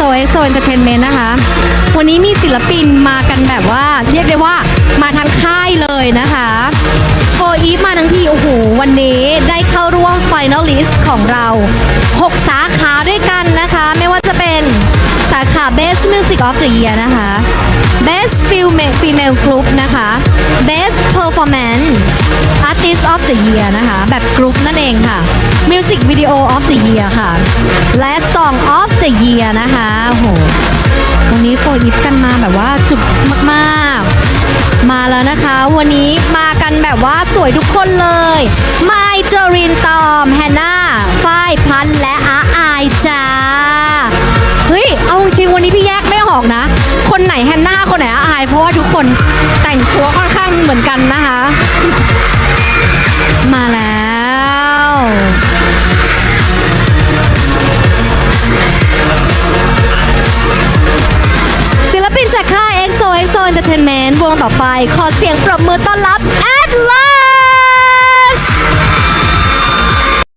EXO Entertainment นะคะ วันนี้มีศิลปินมากันแบบว่า เรียกได้ว่ามาทั้งค่ายเลยนะคะโฟอีฟมาทั้งทีโอ้โหวันนี้ได้เข้าร่วม Finalist ของเรา 6 สาขาด้วยกันนะคะ ไม่ว่าจะเป็นสาขา Best Music of the Year นะคะ Best Female Female Group นะคะ Best Performance Artist of the Year นะคะ แบบกรุ๊ปนั่นเองค่ะ Music Video of the Year ค่ะ และ Song of the Year นะคะโหวันนี้โฟยิปกันมาแบบว่าจุกมากๆ มาแล้วนะคะ วันนี้มากันแบบว่าสวยทุกคนเลยไมเจอรินตอมแฮนนาฝ้ายพันและอาอายจ้า เฮ้ย เอาจริงวันนี้พี่แยกไม่ออกนะ คนไหนแฮนนาคนไหนอา เหมือนกันนะคะ มาแล้วศิลปินจากค่าย EXO EXO Entertainment วงต่อไป ขอเสียงปรบมือต้อนรับ Atlas